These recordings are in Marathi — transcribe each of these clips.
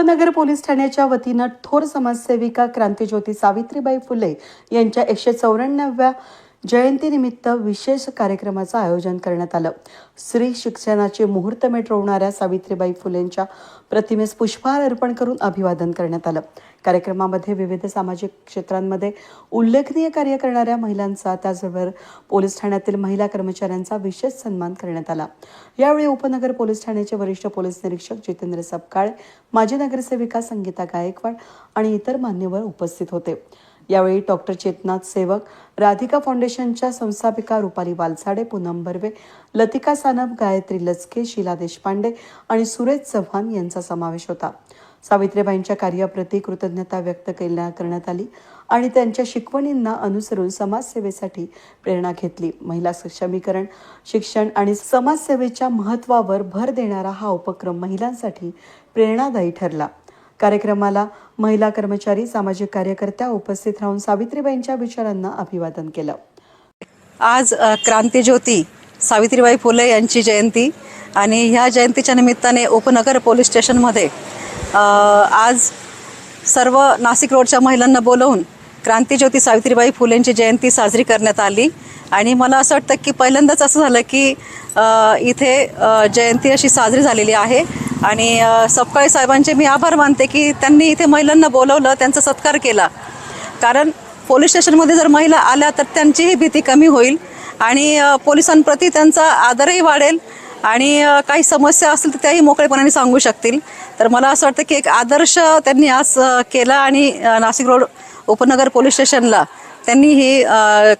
उपनगर पोलीस ठाण्याच्या वतीनं थोर समाजसेविका क्रांतीज्योती सावित्रीबाई फुले यांच्या एकशे चौऱ्याण्णव्या जयंतीनिमित्त विशेष कार्यक्रमाचं आयोजन करण्यात आलं. स्त्री शिक्षणाचे मुहूर्तमेट रोवणाऱ्या सावित्रीबाई फुलेंच्या प्रतिमेस पुष्पहार अर्पण करून अभिवादन करण्यात आलं. कार्यक्रमामध्ये विविध सामाजिक क्षेत्रांमध्ये उल्लेखनीय कार्य करणाऱ्या महिलांचा त्याचबरोबर पोलीस ठाण्यातील महिला कर्मचाऱ्यांचा विशेष सन्मान करण्यात आला. यावेळी उपनगर पोलीस ठाण्याचे वरिष्ठ पोलीस निरीक्षक जितेंद्र सपकाळे माजी नगरसेविका संगीता गायकवाड आणि इतर मान्यवर उपस्थित होते. यावेळी डॉक्टर चेतनाथ सेवक राधिका फाउंडेशनच्या संस्थापिका रुपाली वालसाडे पूनम बर्वे लतिका सानप गायत्री लचके शीला देशपांडे आणि सुरेश चव्हाण यांचा समावेश होता. सावित्रीबाईंच्या कार्याप्रती कृतज्ञता व्यक्त केल्या करण्यात आली आणि त्यांच्या शिकवणींना अनुसरून समाजसेवेसाठी प्रेरणा घेतली. महिला सक्षमीकरण शिक्षण आणि समाजसेवेच्या महत्त्वावर भर देणारा हा उपक्रम महिलांसाठी प्रेरणादायी ठरला. कार्यक्रमाला महिला कर्मचारी सामाजिक कार्यकर्त्या उपस्थित राहून सावित्रीबाईंच्या विचारांना अभिवादन केलं. आज क्रांतीज्योती सावित्रीबाई फुले यांची जयंती आणि ह्या जयंतीच्या निमित्ताने उपनगर पोलीस स्टेशनमध्ये आज सर्व नाशिक रोडच्या महिलांना बोलवून क्रांतीज्योती सावित्रीबाई फुलेंची जयंती साजरी करण्यात आली. आणि मला असं वाटतं की पहिल्यांदाच असं झालं की इथे जयंती अशी साजरी झालेली आहे. आणि अ, सपकाळे साहेबांचे मी आभार मानते की त्यांनी इथे महिलांना बोलवलं त्यांचा सत्कार केला. कारण पोलीस स्टेशनमध्ये जर महिला आल्या तर त्यांचीही भीती कमी होईल आणि पोलिसांप्रती त्यांचा आदरही वाढेल आणि काही समस्या असतील तर त्याही मोकळेपणाने सांगू शकतील. तर मला असं वाटतं की एक आदर्श त्यांनी आज केला आणि नाशिक रोड उपनगर पोलीस स्टेशनला त्यांनी ही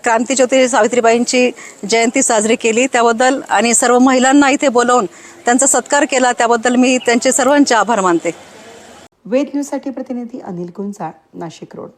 क्रांतीज्योती सावित्रीबाईंची जयंती साजरी केली त्याबद्दल आणि सर्व महिलांना इथे बोलवून त्यांचा सत्कार केला त्याबद्दल मी त्यांचे सर्वांचे आभार मानते. वेद न्यूजसाठी प्रतिनिधी अनिल गुंजाळ नाशिक रोड.